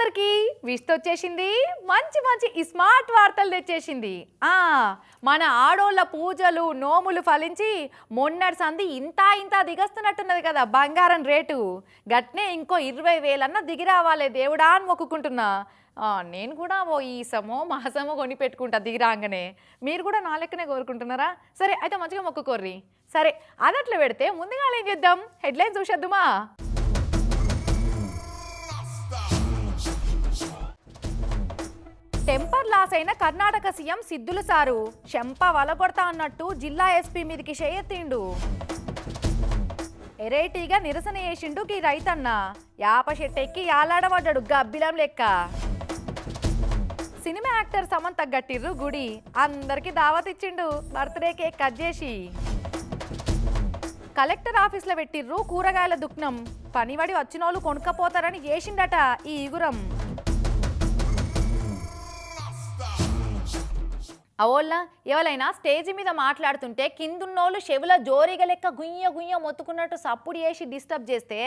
అందరికీ విష్త వచ్చేసింది మంచి మంచి ఈ స్మార్ట్ వార్తలు తెచ్చేసింది. ఆ మన ఆడోళ్ళ పూజలు నోములు ఫలించి మొన్నటి సంది ఇంత ఇంత దిగస్తున్నట్టున్నది కదా బంగారం రేటు. గట్నే ఇంకో ఇరవై వేలన్నా దిగి రావాలి దేవుడా అని మొక్కుకుంటున్నా. నేను కూడా ఓ ఈసమో మాసమో కొని పెట్టుకుంటా మీరు కూడా నా లెక్కనే కోరుకుంటున్నారా? సరే అయితే మంచిగా మొక్కుకోర్రి. సరే అదట్లో పెడితే ముందుగా ఏం చేద్దాం? హెడ్లైన్ చూసేద్దుమా? టెంపర్ లాస్ అయిన కర్ణాటక సీఎం సిద్ధులు సారు. చెంప వలగొడతా అన్నట్టు జిల్లా ఎస్పీ మీదికి చేయెత్తిండు ఎరైటీగా నిరసన చేసిండు ఈ రైతన్న. యాప చెట్టెక్కి యాలాడబడ్డాడు గబ్బిలం లెక్క. సినిమా యాక్టర్ సమంత గట్టిర్రు గుడి. అందరికి దావత్ ఇచ్చిండు బర్త్డే కేక్ కట్ చేసి. కలెక్టర్ ఆఫీస్లో పెట్టిర్రు కూరగాయల దుఃఖం పనివాడి వచ్చినోళ్ళు కొనుక్కపోతారని చేసిండట ఈ ఇగురం అవోళ్ళ ఎవరైనా స్టేజ్ మీద మాట్లాడుతుంటే కిందున్నోళ్ళు చెవుల జోరీగా లెక్క గుయ్య గుయ్య మొత్తుకున్నట్టు సప్పుడు చేసి డిస్టర్బ్ చేస్తే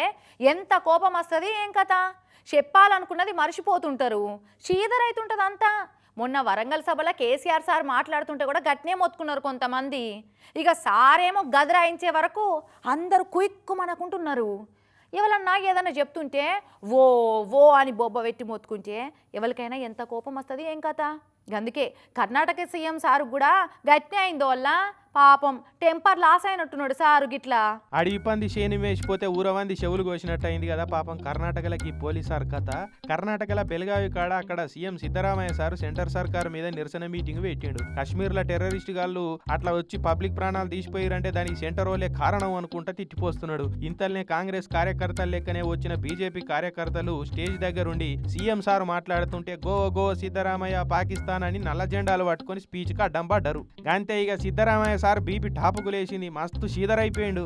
ఎంత కోపం వస్తుంది ఏం కథ? చెప్పాలనుకున్నది మర్చిపోతుంటారు. చీదరైతుంటుంది అంతా మొన్న వరంగల్ సభలో కేసీఆర్ సార్ మాట్లాడుతుంటే కూడా గట్నే మొత్తుకున్నారు కొంతమంది. ఇక సారేమో గదరాయించే వరకు అందరూ కుయిక్కుమనుకుంటున్నారు ఎవరన్నా ఏదన్నా చెప్తుంటే ఓ ఓ అని బొబ్బ పెట్టి మొత్తుకుంటే ఎవరికైనా ఎంత కోపం వస్తుంది ఏం కథ? అందుకే కర్ణాటక సీఎం సారు కూడా గట్టినే అయిందో వల్ల పాపం టెంపర్ లాస్ అయినట్టున్నాడు సారు గిట్లా. అడవి పంది శేని వేసిపోతే ఊరవంది చెవులు కోసినట్టు అయింది కదా పాపం కర్ణాటకలకి పోలీసార్ కథ. కర్ణాటకల బెలగావి కాడ అక్కడ సీఎం సిద్ధరామయ్య సార్ సెంటర్ సర్కార్ మీద నిరసన మీటింగ్ పెట్టిండు. కాశ్మీర్లో టెర్రరిస్ట్ గాళ్ళు అట్లా వచ్చి పబ్లిక్ ప్రాణాలు తీసిపోయారంటే దానికి సెంటర్ వాళ్ళే కారణం అనుకుంటా తిట్టిపోస్తున్నాడు. ఇంతల్నే కాంగ్రెస్ కార్యకర్తలు లెక్కనే వచ్చిన బీజేపీ కార్యకర్తలు స్టేజ్ దగ్గరుండి సీఎం సార్ మాట్లాడుతుంటే గో గో సిద్ధరామయ్య పాకిస్తాన్ అని నల్ల జెండాలు పట్టుకొని స్పీచ్కి అడ్డం పడ్డారు. అంతే ఇక సిద్ధరామయ్య ఒక్కసారి బీపీ టాపుకులేసింది మస్తు షీదరైపోయిండు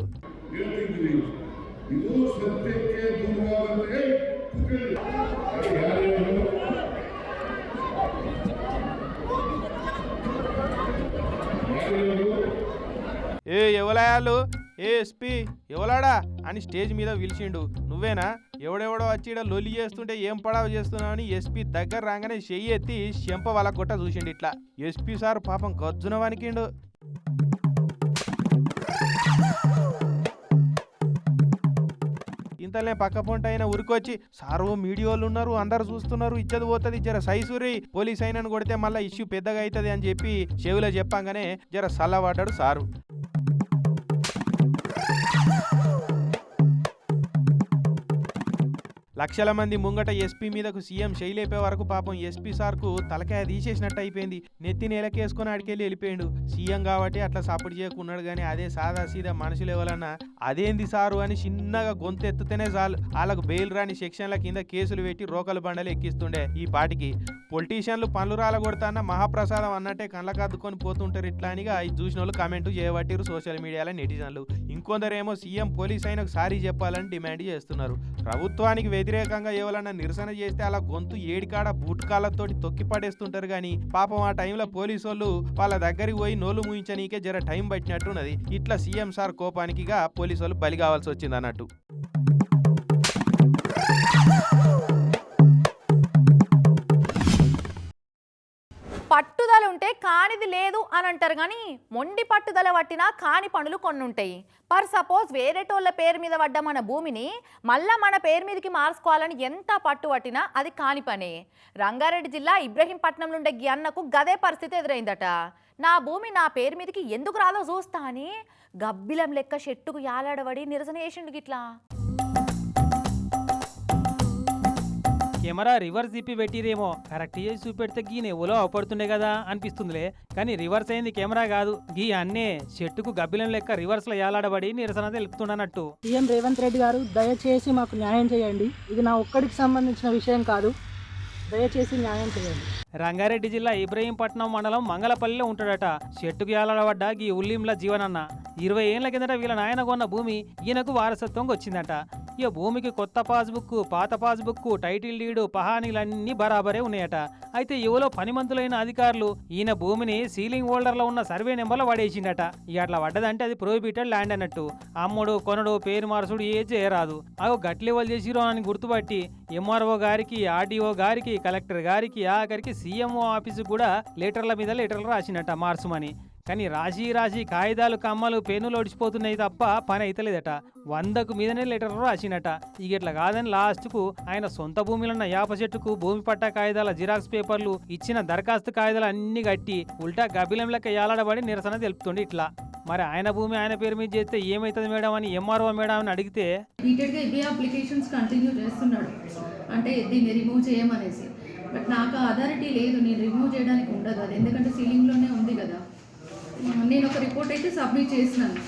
ఏ ఎవలయాలు ఏ ఎస్పీ ఎవలాడా? అని స్టేజ్ మీద పిలిచిండు. నువ్వేనా? ఎవడెవడో వచ్చి ఇక్కడ లొలి చేస్తుంటే ఏం పడావు చేస్తున్నావు అని ఎస్పీ దగ్గర రాగానే చెయ్యి ఎత్తి చెంప వాళ్ళ గుట్ట చూసిండు ఇట్లా. ఎస్పీ సార్ పాపం గజ్జున వానికిండు ఇంతలే పక్క పొంట అయినా ఉరికొచ్చి సారు మీడియోలు ఉన్నారు అందరు చూస్తున్నారు ఇచ్చది పోతుంది జర సైసూరి పోలీస్ అయినను కొడితే మళ్ళీ ఇష్యూ పెద్దగా అవుతుంది అని చెప్పి చెవిలో చెప్పంగానే జర సల్లబడ్డాడు సారు. లక్షల మంది ముంగట ఎస్పీ మీదకు సీఎం శైలేపే వరకు పాపం ఎస్పీ సార్కు తలకాయ తీసేసినట్టు అయిపోయింది. నెత్తి నెలకేసుకొని ఆడికెళ్ళి వెళ్ళిపోయాడు. సీఎం కాబట్టి అట్లా సపోర్ట్ చేయకున్నాడు కానీ అదే సాదా సీదా మనుషులు ఎవరన్నా అదేంది సారు అని చిన్నగా గొంతు చాలు. వాళ్ళకు బెయిల్ రాని సెక్షన్ల కింద కేసులు పెట్టి రోకలు బండలు ఎక్కిస్తుండే ఈ పాటికి. పొలిటీషియన్లు పనులు రాలగొడతాన్న మహాప్రసాదం అన్నట్టే కళ్ళకద్దుకొని పోతుంటారు ఇట్లా అనిగా ఇది చూసిన వాళ్ళు కామెంట్ చేయబట్టిరు సోషల్ మీడియాలో నెటిజన్లు. ఇంకొందరేమో సీఎం పోలీస్ అయిన సారీ చెప్పాలని డిమాండ్ చేస్తున్నారు. ప్రభుత్వానికి వ్యతిరేకంగా ఎవరన్నా నిరసన చేస్తే అలా గొంతు ఏడికాడ బూట్కాలతోటి తొక్కి పడేస్తుంటారు కానీ పాపం ఆ టైంలో పోలీసు వాళ్ళు వాళ్ళ దగ్గరికి పోయి నోలు ముయించనీకే జర టైం పట్టినట్టున్నది. ఇట్లా సీఎం సార్ కోపానికిగా పోలీసు వాళ్ళు బలి కావాల్సి వచ్చింది అన్నట్టు పట్టుదల ఉంటే కానిది లేదు అని అంటారు కానీ మొండి పట్టుదల పట్టినా కాని పనులు కొన్ని ఉంటాయి. పర్ సపోజ్ వేరేటోళ్ళ పేరు మీద పడ్డ మన భూమిని మళ్ళా మన పేరు మీదకి మార్చుకోవాలని ఎంత పట్టు పట్టినా అది కాని పనే. రంగారెడ్డి జిల్లా ఇబ్రహీంపట్నంలో ఉండే గీ అన్నకు గదే పరిస్థితి ఎదురైందట. నా భూమి నా పేరు మీదకి ఎందుకు రాదో చూస్తా అని గబ్బిలం లెక్క చెట్టుకు యాలాడబడి నిరసన చేసిండు గిట్లా. కెమెరా రివర్స్ తిప్పి పెట్టిరేమో. కరెక్ట్ చేసి చూపెడితే గీ ఎవలో అవపడుతుండే కదా అనిపిస్తుందిలే. కానీ రివర్స్ అయింది కెమెరా కాదు. గీ అన్నే చెట్టుకు గబ్బిలం లెక్క రివర్స్లో ఏలాడబడి నిరసన తెలుపుతుండనట్టు సీఎం రేవంత్ రెడ్డి గారు దయచేసి మాకు న్యాయం చేయండి. ఇది నా ఒక్కడికి సంబంధించిన విషయం కాదు. దయచేసి న్యాయం చేయండి. రంగారెడ్డి జిల్లా ఇబ్రహీంపట్నం మండలం మంగళపల్లిలో ఉంటాడట. చెట్టుకు ఏలాడబడ్డ గీ ఉల్లింల జీవనన్న. ఇరవై ఏళ్ళ కిందట వీళ్ళ నాయన కొన్న భూమి ఈయనకు వారసత్వంగా వచ్చిందట. ఇక భూమికి కొత్త పాస్బుక్ పాత పాస్బుక్ టైటిల్ డీడు పహానీలన్నీ బరాబరే ఉన్నాయట. అయితే యువలో పనిమంతులైన అధికారులు ఈయన భూమిని సీలింగ్ హోల్డర్లో ఉన్న సర్వే నెంబర్లో పడేసిండట. ఇక అట్లా పడ్డదంటే అది ప్రోహిబిటెడ్ ల్యాండ్ అన్నట్టు. అమ్ముడు కొనడు పేరు మార్చుడు ఏ చేయరాదు. అవి గట్ల చేసిరో అని గుర్తుపట్టి ఎంఆర్ఓ గారికి ఆర్డీఓ గారికి కలెక్టర్ గారికి ఆఖరికి సీఎంఓ ఆఫీసు కూడా లెటర్ల మీద లెటర్లు రాసినట్ట మార్చమని కానీ రాసి రాసి కాగితాలు కమ్మలు పెన్నులు ఒడిచిపోతున్నాయి తప్ప పని అయితలేదట. వందకు మీదనే లెటర్ రాసినట ఇక ఇట్లా కాదని లాస్ట్కు ఆయన సొంత భూమిలో ఉన్న యాప చెట్టుకు భూమి పట్టా కాగితాల జిరాక్స్ పేపర్లు ఇచ్చిన దరఖాస్తు కాగితాలు అన్ని కట్టి ఉల్టా గబిలం లెక్క ఏలాడబడి నిరసన తెలుపుతుంది ఇట్లా. మరి ఆయన భూమి ఆయన పేరు మీద చేస్తే ఏమవుతుంది మేడం అని ఎంఆర్ఓ మేడం అని అడిగితే రిపీటెడ్గా ఇవే అప్లికేషన్స్ కంటిన్యూ చేస్తున్నాడు. అంటే దీన్ని రిమూవ్ చేయమనేసి. బట్ నాకు అథారిటీ లేదు నేను రిమూవ్ చేయడానికి ఉండదు. అది ఎందుకంటే సీలింగ్లోనే ఉంది కదా. నేను ఒక రిపోర్ట్ అయితే సబ్మిట్ చేసినాను.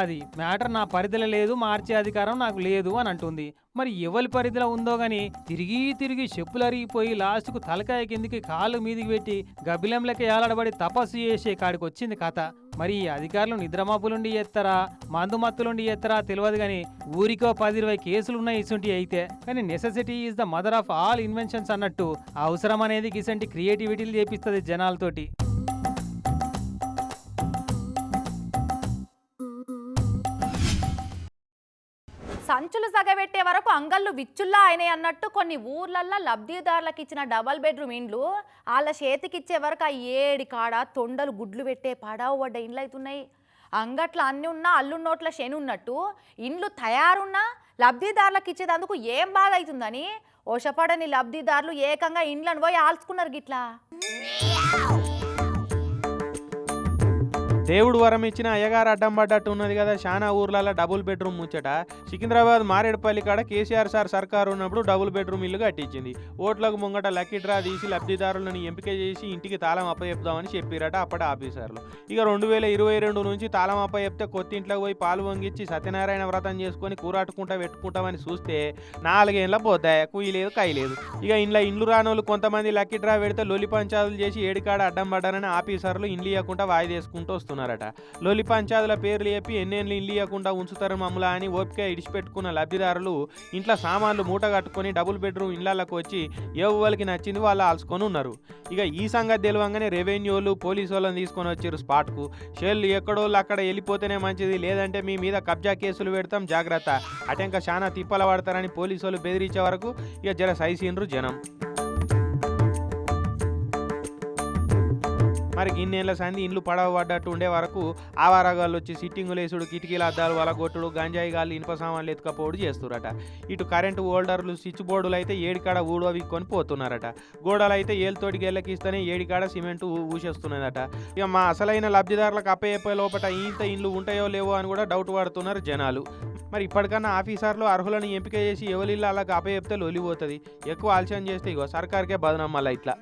అది మ్యాటర్ నా పరిధిలో లేదు మార్చే అధికారం నాకు లేదు అని అంటుంది. మరి ఎవరి పరిధిలో ఉందో గాని తిరిగి తిరిగి చెప్పులు అరిగిపోయి లాస్ట్కు తలకాయ కిందికి కాళ్ళు మీదికి పెట్టి గబ్బిలం లెక్క ఏలాడబడి తపస్సు చేసే కాడికి వచ్చింది కథ. మరి ఈ అధికారులు నిద్రమాపులుండి ఎత్తరా మందుమత్తులుండి ఎత్తరా తెలియదు కానీ ఊరికో పది ఇరవై కేసులు ఉన్నాయి ఇసుంటి అయితే. కానీ necessity is the mother of all inventions అన్నట్టు అవసరం అనేది ఇసంటి క్రియేటివిటీలు చేపిస్తుంది జనాలతోటి. సంచులు సగబెట్టే వరకు అంగళ్ళు విచ్చుల్లా అయినాయి అన్నట్టు కొన్ని ఊర్లల్లో లబ్ధిదారులకు ఇచ్చిన డబల్ బెడ్రూమ్ ఇండ్లు వాళ్ళ చేతికిచ్చే వరకు ఆ ఏడి కాడ తొండలు గుడ్లు పెట్టే పడావు పడ్డ ఇండ్లు అవుతున్నాయి అంగట్లో అన్నీ ఉన్నా అల్లు నోట్ల శని ఉన్నట్టు ఇండ్లు తయారున్నా లబ్ధిదారులకు ఇచ్చేదందుకు ఏం బాధ అవుతుందని ఓషపడని లబ్ధిదారులు ఏకంగా ఇండ్లను పోయి ఆల్చుకున్నారు గిట్లా. దేవుడు వరం ఇచ్చిన అయ్యగారు అడ్డం పడ్డట్టు ఉన్నది కదా చాలా ఊర్లలో డబుల్ బెడ్రూమ్ ముచ్చట. సికింద్రాబాద్ మారేడుపల్లి కాడ కేసీఆర్ సార్ సర్కారు ఉన్నప్పుడు డబుల్ బెడ్రూమ్ ఇల్లు కట్టించింది. ఓట్లకు ముంగట లక్కీ డ్రా తీసి లబ్ధిదారులను ఎంపిక చేసి ఇంటికి తాళం అప్పచెప్దామని చెప్పిరట అప్పటి ఆఫీసర్లు. ఇక రెండు వేల ఇరవై రెండు నుంచి తాళం అప్పచెప్తే కొత్త ఇంట్లోకి పోయి పాలు వంగిచ్చి సత్యనారాయణ వ్రతం చేసుకొని కూరాటుకుంటా పెట్టుకుంటామని చూస్తే నాలుగేళ్ళ పోతాయి కుయ్యి లేదు లేదు. ఇక ఇంట్లో ఇండ్లు రానోళ్ళు కొంతమంది లక్కీ డ్రా పెడితే లొలి పంచాదులు చేసి ఏడికాడ అడ్డం పడ్డారని ఆఫీసర్లు ఇండ్లు ఇవ్వకుండా వాయిదేసుకుంటూ చేస్తున్నారట. లొలి పంచాదుల పేర్లు చెప్పి ఎన్నేళ్ళు ఇల్లు ఇవ్వకుండా ఉంచుతారు మమ్మల్ని అని ఓపిక ఇడిచిపెట్టుకున్న లబ్ధిదారులు ఇంట్లో సామాన్లు మూట కట్టుకొని డబుల్ బెడ్రూమ్ ఇళ్ళకు వచ్చి ఎవరికి నచ్చింది వాళ్ళు ఆల్చుకొని ఉన్నారు. ఇక ఈ సంగతి తెలియంగానే రెవెన్యూలు పోలీసు వాళ్ళని తీసుకొని వచ్చారు స్పాట్కు. షెల్ ఎక్కడోళ్ళు అక్కడ వెళ్ళిపోతేనే మంచిది లేదంటే మీ మీద కబ్జా కేసులు పెడతాం జాగ్రత్త. అటెంక చాలా తిప్పల పడతారని పోలీసు వాళ్ళు బెదిరించే వరకు ఇక జర సైసీన్రు జనం. మరి గిన్నెల సంది ఇండ్లు పడవ పడ్డట్టు ఉండే వరకు ఆవారగాళ్ళు వచ్చి సిట్టింగులు వేసుడు కిటికీల అద్దాలు వలగొట్టుడు గంజాయి గాళ్ళు ఇనుప సామాన్లు ఎత్తుకపోడు చేస్తురట. ఇటు కరెంటు హోల్డర్లు స్విచ్ బోర్డులు అయితే ఏడికాడ ఊడో విక్కొని పోతున్నారట. గోడలు అయితే ఏళ్ళతోటి గెల్లకిస్తేనే ఏడికాడ సిమెంట్ ఊసేస్తున్నదట. ఇక మా అసలైన లబ్ధిదారులకు అప్పయ్యే లోపల ఇంత ఇండ్లు ఉంటాయో లేవో అని కూడా డౌట్ పడుతున్నారు జనాలు. మరి ఇప్పటికన్నా ఆఫీసర్లు అర్హులను ఎంపిక చేసి ఎవరిల్లు అలాగ అప్పచెప్తే లొలిపోతుంది. ఎక్కువ ఆలస్యం చేస్తే ఇగో సర్కార్కే బదనం మళ్ళీ ఇట్లా.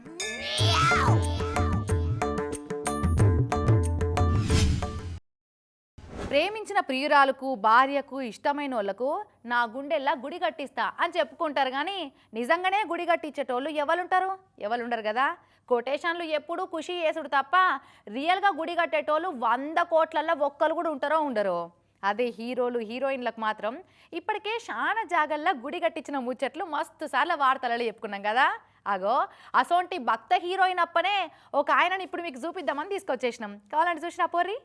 ప్రేమించిన ప్రియురాలకు భార్యకు ఇష్టమైన వాళ్ళకు నా గుండెల్లా గుడి కట్టిస్తా అని చెప్పుకుంటారు కానీ నిజంగానే గుడి కట్టించేటోళ్ళు ఎవరుంటారు? ఎవరుండరు కదా కొటేషన్లు ఎప్పుడు ఖుషి చేసుడు తప్ప రియల్గా గుడి కట్టేటోళ్ళు వంద కోట్లల్లో ఒక్కరు కూడా ఉంటారో ఉండరు? అదే హీరోలు హీరోయిన్లకు మాత్రం ఇప్పటికే చాలా జాగల్లో గుడి కట్టించిన ముచ్చట్లు మస్తు సార్లు వార్తలలో చెప్పుకున్నాం కదా అగో అసోంటి భక్త హీరోయిన్ అప్పనే ఒక ఆయనని ఇప్పుడు మీకు చూపిద్దామని తీసుకొచ్చేసినాం. కావాలంటే చూసినా పోర్రి.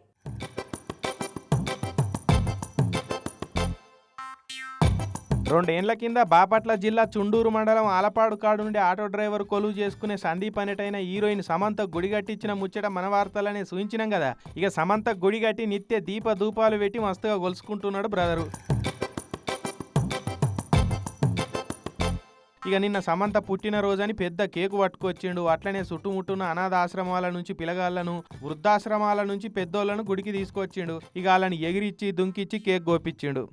రెండేండ్ల కింద బాపట్ల జిల్లా చుండూరు మండలం ఆలపాడు కాడు నుండి ఆటో డ్రైవర్ కొలువు చేసుకునే సందీప్ అనేటైన హీరోయిన్ సమంత గుడిగట్టించిన ముచ్చట మన వార్తలనే సూచించినాం కదా. ఇక సమంత గుడిగట్టి నిత్య దీప ధూపాలు పెట్టి మస్తుగా గొలుసుకుంటున్నాడు బ్రదరు. ఇక నిన్న సమంత పుట్టినరోజని పెద్ద కేకు పట్టుకొచ్చిండు. అట్లనే చుట్టుముట్టున్న అనాథాశ్రమాల నుంచి పిలగాళ్ళను వృద్ధాశ్రమాల నుంచి పెద్దోళ్ళను గుడికి తీసుకొచ్చిండు. ఇక వాళ్ళని ఎగిరిచ్చి దుంకిచ్చి కేక్ గోపించిండు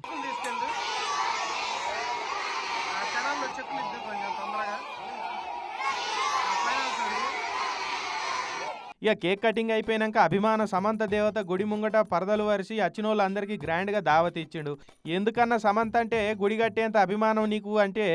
ఇక కేక్ కటింగ్ అయిపోయినాక అభిమాన సమంత దేవత గుడి ముంగట పరదలు వరిసి గ్రాండ్ గ్రాండ్గా దావత్ ఇచ్చిండు. ఎందుకన్నా సమంత అంటే గుడి కట్టేంత అభిమానం నీకు అంటే?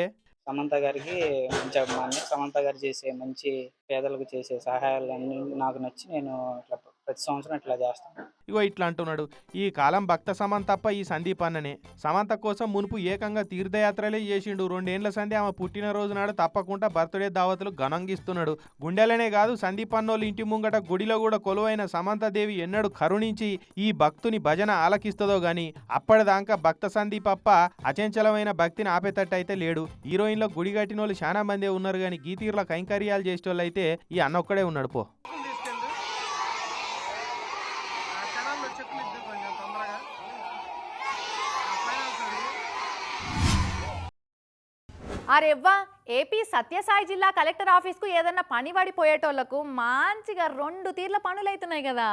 సమంత గారికి మంచి అభిమాని సమంత గారు చేసే మంచి పేదలకు చేసే సహాయాలన్నీ నాకు నచ్చి నేను ఇట్లా ప్రతి సంవత్సరం ఇట్లా చేస్తాం. ఇగో ఇట్లా అంటున్నాడు ఈ కాలం భక్త సమంత తప్ప ఈ సందీప్ అన్ననే. సమంత కోసం మునుపు ఏకంగా తీర్థయాత్రలే చేసిండు. రెండేండ్ల సంధి ఆమె పుట్టినరోజు నాడు తప్పకుండా బర్త్డే దావతులు ఘనంగిస్తున్నాడు గుండెలనే కాదు సందీప్ అన్నోళ్ళు ఇంటి ముంగట గుడిలో కూడా కొలువైన సమంతదేవి ఎన్నడూ కరుణించి ఈ భక్తుని భజన ఆలకిస్తుందో గాని అప్పటిదాకా భక్త సందీప్ అప్ప అచంచలమైన భక్తిని ఆపేటట్టు అయితే లేడు. హీరోయిన్లో గుడి కట్టిన వాళ్ళు చాలా మందే ఉన్నారు కానీ గీతీర్ల కైంకర్యాలు చేసేటోళ్ళు అయితే ఈ అన్న ఒక్కడే ఉన్నాడు పో. అరెవ్వా ఏపీ సత్యసాయి జిల్లా కలెక్టర్ ఆఫీస్కు ఏదన్నా పని పడిపోయేటోళ్ళకు మంచిగా రెండు తీర్ల పనులు అవుతున్నాయి కదా.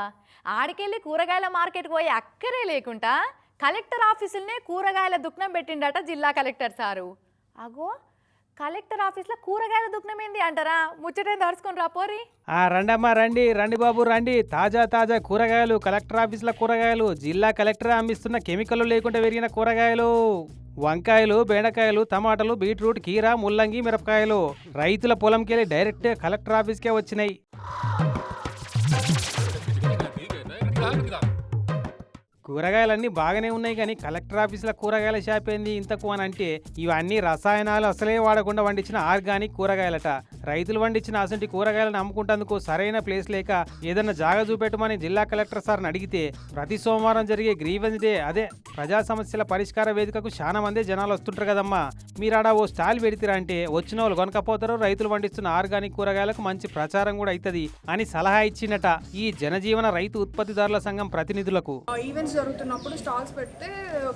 ఆడికెళ్ళి కూరగాయల మార్కెట్కి పోయి అక్కరే లేకుండా కలెక్టర్ ఆఫీసులనే కూరగాయల దుకాణం పెట్టిండట జిల్లా కలెక్టర్ సారు. అగో కలెక్టర్ ఆఫీస్లో కూరగాయల దుకాణం ఏంది అంటారా? ముచ్చటే దడుచుకొని రా పోరి. ఆ రండమ్మా రండి రండి బాబు రండి. తాజా తాజా కూరగాయలు కలెక్టర్ ఆఫీస్లో కూరగాయలు జిల్లా కలెక్టర్ అమ్మిస్తున్న కెమికల్ లేకుండా పెరిగిన కూరగాయలు. వంకాయలు బెండకాయలు టమాటాలు బీట్రూట్ కీర ముల్లంగి మిరపకాయలు. రైతుల పొలంకెళ్ళి డైరెక్ట్ కలెక్టర్ ఆఫీస్కే వచ్చినాయి. కూరగాయలన్నీ బాగానే ఉన్నాయి కానీ కలెక్టర్ ఆఫీసుల కూరగాయల షాప్ ఏంది ఇంతకు అని అంటే ఇవన్నీ రసాయనాలు అసలే వాడకుండా వండించిన ఆర్గానిక్ కూరగాయలట. రైతులు వండించిన అసంటి కూరగాయలను అమ్ముకుంటేందుకు సరైన ప్లేస్ లేక ఏదైనా జాగ చూపెట్టమని జిల్లా కలెక్టర్ సార్ని అడిగితే ప్రతి సోమవారం జరిగే గ్రీవెన్స్ డే అదే ప్రజా సమస్యల పరిష్కార వేదికకు చాలా మంది జనాలు వస్తుంటారు కదమ్మా. మీరాడ ఓ స్టాల్ పెడితేరా అంటే వచ్చిన వాళ్ళు కొనకపోతారు రైతులు పండిస్తున్న ఆర్గానిక్ కూరగాయలకు మంచి ప్రచారం కూడా అవుతుంది అని సలహా ఇచ్చిందట ఈ జనజీవన రైతు ఉత్పత్తిదారుల సంఘం ప్రతినిధులకు. ఈవెంట్స్ జరుగుతున్నప్పుడు స్టాల్స్ పెడితే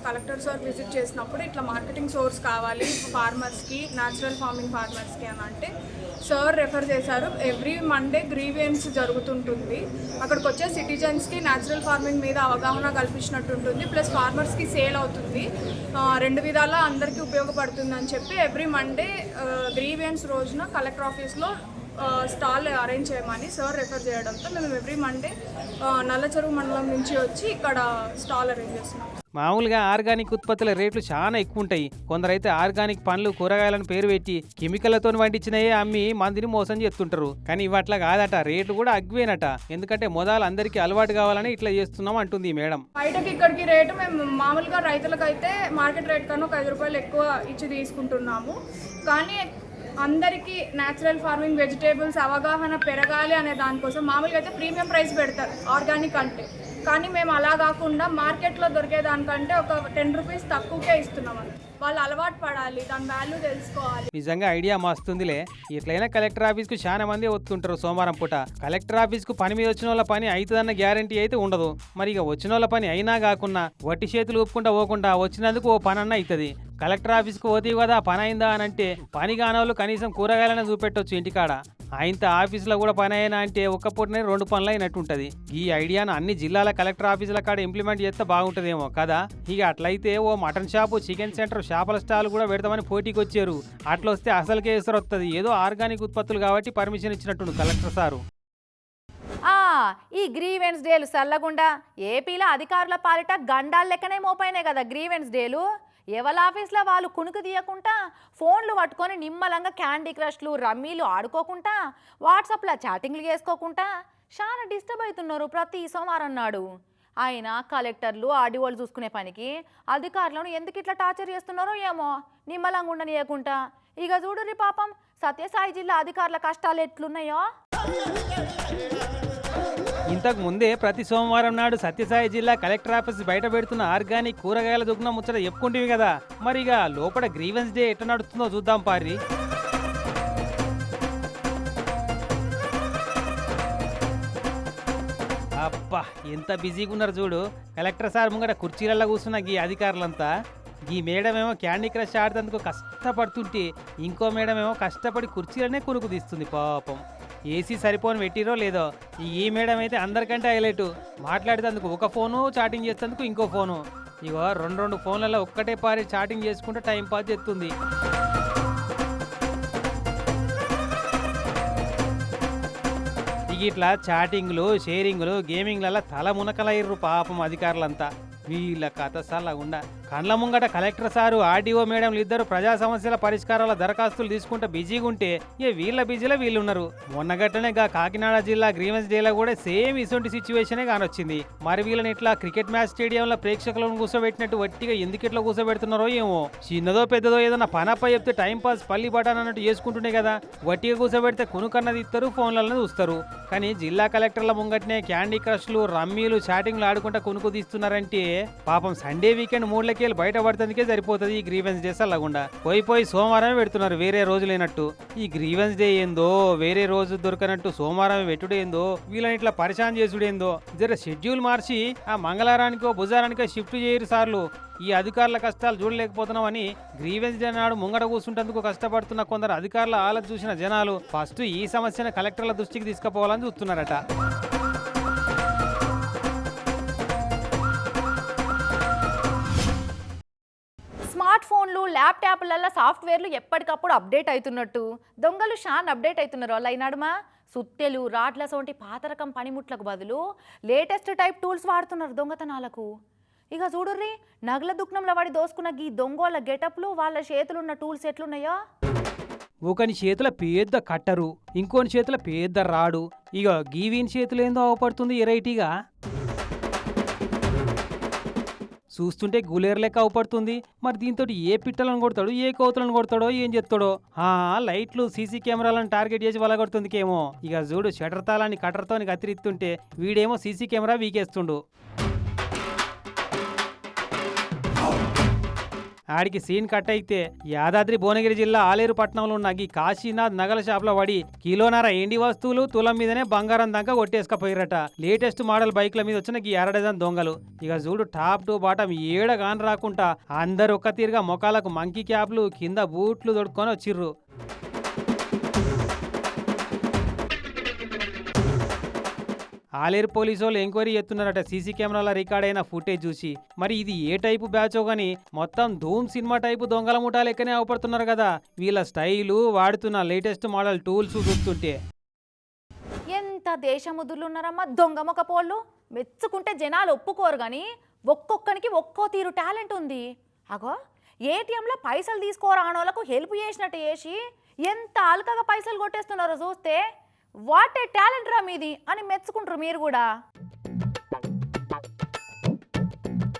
కలెక్టర్ సార్ విజిట్ చేసినప్పుడు ఇట్లా మార్కెటింగ్ సోర్స్ కావాలి ఫార్మర్స్కి న్యాచురల్ ఫార్మింగ్ ఫార్మర్స్కి అని అంటే సార్ రెఫర్ చేశారు. ఎవ్రీ మండే గ్రీవియన్స్ జరుగుతుంటుంది. అక్కడికి వచ్చే సిటిజన్స్కి న్యాచురల్ ఫార్మింగ్ మీద అవగాహన కల్పించినట్టు ఉంటుంది. ప్లస్ ఫార్మర్స్కి సేల్ అవుతుంది. రెండు విధాలా అందరికీ ఉపయోగపడుతుంది అని చెప్పి ఎవ్రీ మండే గ్రీవియన్స్ రోజున కలెక్టర్ ఆఫీస్లో స్టాల్ అరేంజ్ చేయమని సార్ రెఫర్ చేయడంతో మేము ఎవ్రీ మండే నల్లచెరువు మండలం నుంచి వచ్చి ఇక్కడ స్టాల్ అరేంజ్ చేస్తున్నాం. మామూలుగా ఆర్గానిక్ ఉత్పత్తుల రేట్లు చాలా ఎక్కువ ఉంటాయి. కొందరైతే ఆర్గానిక్ పండ్లు కూరగాయలను పేరు పెట్టి కెమికల్తో వండించినయే అమ్మి మందిని మోసం చేస్తుంటారు. కానీ ఇవి అట్లా కాదట రేట్లు కూడా అగ్వేనట ఎందుకంటే మొదలు అందరికీ అలవాటు కావాలని ఇట్లా చేస్తున్నాం అంటుంది మేడం. బయటకి ఇక్కడికి రేటు మేము మామూలుగా రైతులకైతే మార్కెట్ రేట్ కన్నా ఒక ఐదు రూపాయలు ఎక్కువ ఇచ్చి తీసుకుంటున్నాము. కానీ అందరికీ న్యాచురల్ ఫార్మింగ్ వెజిటేబుల్స్ అవగాహన పెరగాలి అనే దానికోసం మామూలుగా అయితే ప్రీమియం ప్రైస్ పెడతారు ఆర్గానిక్ అంటే. కానీ మేము అలా కాకుండా మార్కెట్లో దొరికే దానికంటే ఒక టెన్ రూపీస్ తక్కువకే ఇస్తున్నాం వాళ్ళు అలవాటు పడాలి దాని వాల్యూ తెలుసుకోవాలి. నిజంగా ఐడియా మస్తుందిలే. ఎట్లయినా కలెక్టర్ ఆఫీస్కు చాలా మంది వస్తుంటారు సోమవారం పూట. కలెక్టర్ ఆఫీస్కు పని మీద వచ్చిన వాళ్ళ పని అవుతుందన్న గ్యారంటీ అయితే ఉండదు. మరి ఇక వచ్చిన వాళ్ళ పని అయినా కాకుండా వట్టి చేతులు ఊపుకుంటా పోకుండా వచ్చినందుకు ఓ పని అన్న అవుతుంది కలెక్టర్ ఆఫీస్కి పోతే కదా పని అయిందా అని అంటే పని కానోళ్ళు కనీసం కూరగాయలనే చూపెట్టొచ్చు ఇంటికాడ. ఆయంత ఆఫీసులో కూడా పని అయినా అంటే ఒక్క పూటనే రెండు పనులు అయినట్టు ఉంటుంది ఈ ఐడియాను అన్ని జిల్లాల కలెక్టర్ ఆఫీసుల కాడ ఇంప్లిమెంట్ చేస్తే బాగుంటుందేమో కదా? ఇక అట్లయితే ఓ మటన్ షాపు చికెన్ సెంటర్ షాపల స్టాల్ కూడా పెడదామని పోటీకి వచ్చారు అట్లొస్తే అసలు అసలుకే వస్తుంది ఏదో ఆర్గానిక్ ఉత్పత్తులు కాబట్టి పర్మిషన్ ఇచ్చినట్టు కలెక్టర్ సారు. ఈ గ్రీవెన్స్ డేలు సల్లగుండా. ఏపీలో అధికారుల పాలిట గండాల లెక్కనే మోపైనాయి కదా గ్రీవెన్స్ డేలు. ఎవరి ఆఫీస్లో వాళ్ళు కునుకు తీయకుండా ఫోన్లు పట్టుకొని నిమ్మలంగా క్యాండీ క్రష్లు రమ్మీలు ఆడుకోకుండా వాట్సాప్లో చాటింగ్లు చేసుకోకుండా చాలా డిస్టర్బ్ అవుతున్నారు ప్రతి సోమవారం నాడు. ఆయన కలెక్టర్లు ఆడియోలు చూసుకునే పనికి అధికారులను ఎందుకు ఇట్లా టార్చర్ చేస్తున్నారో ఏమో నిమ్మలంగా ఉండనియకుండా. ఇక చూడుర్రి పాపం సత్యసాయి జిల్లా అధికారుల కష్టాలు ఎట్లున్నాయో? ఇంతకు ముందే ప్రతి సోమవారం నాడు సత్యసాయి జిల్లా కలెక్టర్ ఆఫీస్ బయట పెడుతున్న ఆర్గానిక్ కూరగాయల దుగ్న ముచ్చట చెప్పుకుంటేవి కదా. మరి ఇక లోపల గ్రీవెన్స్ డే ఎట్లా నడుస్తుందో చూద్దాం పారి అబ్బా ఎంత బిజీగా ఉన్నారు చూడు. కలెక్టర్ సార్ ముంగట కుర్చీలలో కూర్చున్న ఈ అధికారులంతా. ఈ మేడం ఏమో క్యాండీ క్రష్ ఆడుతందుకు కష్టపడుతుంటే ఇంకో మేడం ఏమో కష్టపడి కుర్చీలనే కురుకు తీస్తుంది పాపం. ఏసీ సరిపోని పెట్టిరో లేదో? ఈ మేడం అయితే అందరికంటే హైలైట్. మాట్లాడేటందుకు ఒక ఫోను చాటింగ్ చేసేందుకు ఇంకో ఫోను. ఇగో రెండు రెండు ఫోన్లలో ఒక్కటే పారి చాటింగ్ చేసుకుంటే టైం పాస్ చేస్తుంది. ఇట్లా చాటింగ్లు షేరింగ్లు గేమింగ్లలో తల మునకలయ్యారు పాపం అధికారులంతా. వీళ్ళ కథ సల్లగుండా. కండ్ల ముంగట కలెక్టర్ సారు ఆర్డీఓ మేడంలు ఇద్దరు ప్రజా సమస్యల పరిష్కారాల దరఖాస్తులు తీసుకుంటే బిజీగా ఉంటే ఏ వీళ్ళ బిజీలో వీళ్ళు ఉన్నారు మొన్నగట్టనే గా కాకినాడ జిల్లా గ్రీవెన్స్ డేలో కూడా సేమ్ ఇటువంటి సిచ్యువేషనే కానొచ్చింది. మరి వీళ్ళని ఇట్లా క్రికెట్ మ్యాచ్ స్టేడియంలో ప్రేక్షకులను కూర్చోబెట్టినట్టు వట్టిగా ఎందుకు ఇట్లా కూర్చోబెడుతున్నారో ఏమో. చిన్నదో పెద్దదో ఏదైనా పనప్ప చెప్తే టైం పాస్ పల్లి బటాన్ అన్నట్టు చేసుకుంటుండే కదా. వట్టిగా కూర్చోబెడితే కొనుకన్నది ఇస్తారు ఫోన్లలో చూస్తారు. కానీ జిల్లా కలెక్టర్ల ముంగట్నే క్యాండీ క్రష్లు రమ్మీలు చాటింగ్లు ఆడుకుంటా కొనుక్కు తీస్తున్నారంటే పాపం సండే వీకెండ్ మూడ్లకేళ్ళు బయట పడుతుందికే సరిపోతుంది ఈ గ్రీవెన్స్ డేస్ అలాగుండా పోయి పోయి సోమవారమే పెడుతున్నారు వేరే రోజు లేనట్టు ఈ గ్రీవెన్స్ డే ఏందో వేరే రోజు దొరకనట్టు సోమవారం పెట్టుడేందో వీళ్ళని ఇట్లా పరిశాన్ చేసుడేందో జర షెడ్యూల్ మార్చి ఆ మంగళవారానికో బుధవారానికో షిఫ్ట్ చేయరు సార్లు. ఈ అధికారుల కష్టాలు చూడలేకపోతున్నామని గ్రీవెన్స్ డే నాడు ముంగట కూర్చుంటందుకు కష్టపడుతున్న కొందరు అధికారుల ఆలత చూసిన జనాలు ఫస్ట్ ఈ సమస్యను కలెక్టర్ల దృష్టికి తీసుకుపోవాలని చూస్తున్నారట. ల్యాప్టాప్లలో సాఫ్ట్వేర్లు ఎప్పటికప్పుడు అప్డేట్ అవుతున్నట్టు దొంగలు షాన్ అప్డేట్ అవుతున్నారు వాళ్ళు అయినాడుమా సుత్తెలు రాడ్ల వంటి పాత రకం పనిముట్లకు బదులు లేటెస్ట్ టైప్ టూల్స్ వాడుతున్నారు దొంగతనాలకు. ఇక చూడుర్రి నగల దుఃఖంలో వాడి దోసుకున్న గీ దొంగోళ్ళ గెటప్లు వాళ్ళ చేతులున్న టూల్స్ ఎట్లున్నాయో? ఒకని చేతుల పెద్ద కట్టరు ఇంకోని చేతుల పెద్ద రాడు. ఇక గీవీని చేతులు ఏందో అవపడుతుంది ఎరైటీగా చూస్తుంటే గులేరు లెక్క అవుపడుతుంది. మరి దీంతో ఏ పిట్టలను కొడతాడు ఏ కోతులను కొడతాడో ఏం చెప్తాడో ఆ లైట్లు సీసీ కెమెరాలను టార్గెట్ చేసి వలగొడుతుందికేమో. ఇక చూడు షటర్ తాళాన్ని కట్టర్తో కత్తిరిస్తుంటే వీడేమో సీసీ కెమెరా వీకేస్తుండు. ఆడికి సీన్ కట్ అయితే యాదాద్రి భువనగిరి జిల్లా ఆలేరు పట్టణంలో ఉన్న ఈ కాశీనాథ్ నగల షాప్లో పడి కిలోనర ఎండి వస్తువులు తులం మీదనే బంగారం దాకా కొట్టేసుకపోయారట. లేటెస్ట్ మోడల్ బైక్ల మీద వచ్చిన ఈ ఎరడజన్ దొంగలు. ఇక చూడు టాప్ టు బాటం ఏడ గాని రాకుండా అందరు ఒక్క తీరుగా మొఖాలకు మంకీ క్యాప్లు కింద బూట్లు దొడుక్కొని వచ్చిర్రు. ఆలేరు పోలీసు వాళ్ళు ఎంక్వైరీ చేస్తున్నారట. సీసీ కెమెరాల రికార్డ్ అయిన ఫుటేజ్ చూసి. మరి ఇది ఏ టైపు బ్యాచో గాని మొత్తం ధూమ్ సినిమా టైపు దొంగల ముఠాలు లెక్కనే అవపడుతున్నారు కదా. వీళ్ళ స్టైలు వాడుతున్న లేటెస్ట్ మోడల్ టూల్స్ చూస్తుంటే. ఎంత దేశముద్రులు ఉన్నారమ్మా దొంగ మొక్క పోళ్ళు మెచ్చుకుంటే జనాలు ఒప్పుకోరు కానీ ఒక్కొక్కనికి ఒక్కో తీరు టాలెంట్ ఉంది. అగో ఏటీఎంలో పైసలు తీసుకోరానోళ్ళకు హెల్ప్ చేసినట్టు చేసి ఎంత అల్కగా పైసలు కొట్టేస్తున్నారో చూస్తే వాట్ ఏ టాలెంట్ రా మీది అని మెచ్చుకుంటారు మీరు కూడా.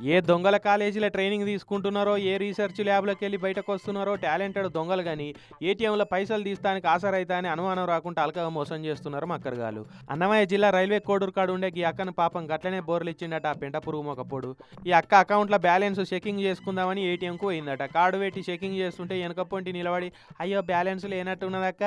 ఏ దొంగల కాలేజీలో ట్రైనింగ్ తీసుకుంటున్నారో ఏ రీసెర్చ్ ల్యాబ్లోకి వెళ్ళి బయటకు వస్తున్నారో టాలెంటెడ్ దొంగలు కానీ ఏటీఎంల పైసలు తీస్తానికి ఆసరైతా అని అనుమానం రాకుండా అలకగా మోసం చేస్తున్నారు మక్కరగాలు అన్నమయ్య జిల్లా రైల్వే కోడూరు కాడు ఉండే ఈ అక్కను పాపం గట్లనే బోర్లు ఇచ్చిండట ఆ పెంట పురుగు మొకపోడు ఈ అక్క అకౌంట్లో బ్యాలెన్స్ చెకింగ్ చేసుకుందామని ఏటీఎంకు పోయిందట. కార్డు పెట్టి చెకింగ్ చేస్తుంటే వెనక పొంటి నిలబడి అయ్యో బ్యాలెన్స్ లేనట్టున్నదక్క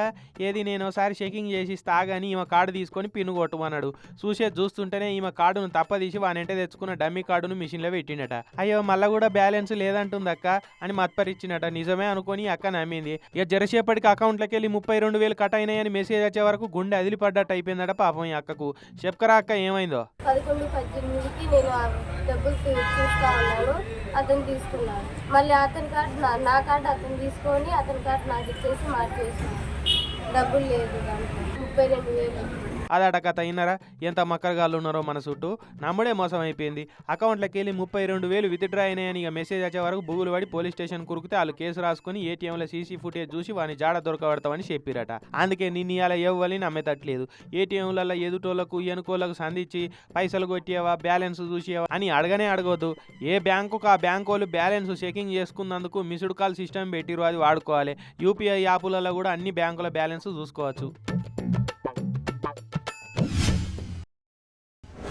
ఏది నేను ఒకసారి చెకింగ్ చేసి తాగని ఈమె కార్డు తీసుకొని పిన్ను కొట్టుమన్నాడు. చూసేది చూస్తుంటేనే ఈమె కార్డును తప్పదీసి వానంటే తెచ్చుకున్న డమ్మీ కార్డును మిషన్లో పెట్టిండట. అయ్యో మళ్ళా కూడా బ్యాలెన్స్ లేదంటుంది అక్క అని మత్పరిచ్చినట. నిజమే అనుకుని అక్క నమ్మింది. ఇక జరసేపటికి అకౌంట్లోకి వెళ్ళి ముప్పై రెండు వేలు కట్ అయినాయని మెసేజ్ వచ్చే వరకు గుండె అదిలిపడ్డట్టు అయిపోయిందట పాపం ఈ అక్కకు. చెప్పకరా అక్క ఏమైందో? పదకొండు పద్దెనిమిదికి నేను డబ్బులు తీ- అతను తీసుకున్నాడు. మళ్ళీ అతని కార్డు నా నా కార్డు అతను తీసుకొని అతని కార్డు నాకు ఇచ్చేసి మార్చేసి డబ్బులు లేదు దాంట్లో. ముప్పై రెండు వేలు. అదట కథ అయినారా ఎంత మక్కరగాళ్ళు ఉన్నారో మన చుట్టూ. నమ్మడే మోసం అయిపోయింది అకౌంట్లోకి వెళ్ళి ముప్పై రెండు వేలు విత్డ్రా అయినాయని ఇక మెసేజ్ వచ్చే వరకు బుగులు పడి పోలీస్ స్టేషన్ కురికితే వాళ్ళు కేసు రాసుకుని ఏటీఎంలో సీసీ ఫుటేజ్ చూసి వాని జాడ దొరకబడతామని చెప్పిరట. అందుకే నిన్ను ఇలా ఎవ్వని నమ్మేటట్లేదు ఏటీఎంలలో ఎదుటోళ్ళకు ఎనుకోళ్ళకు సంధించి పైసలు కొట్టేవా బ్యాలెన్స్ చూసేవా అని అడగనే అడగొద్దు. ఏ బ్యాంకుకు ఆ బ్యాంకు వాళ్ళు బ్యాలెన్స్ చెకింగ్ చేసుకున్నందుకు మిస్డ్ కాల్ సిస్టమ్ పెట్టిరు అది వాడుకోవాలి. యూపీఐ యాపులలో కూడా అన్ని బ్యాంకుల బ్యాలెన్స్ చూసుకోవచ్చు.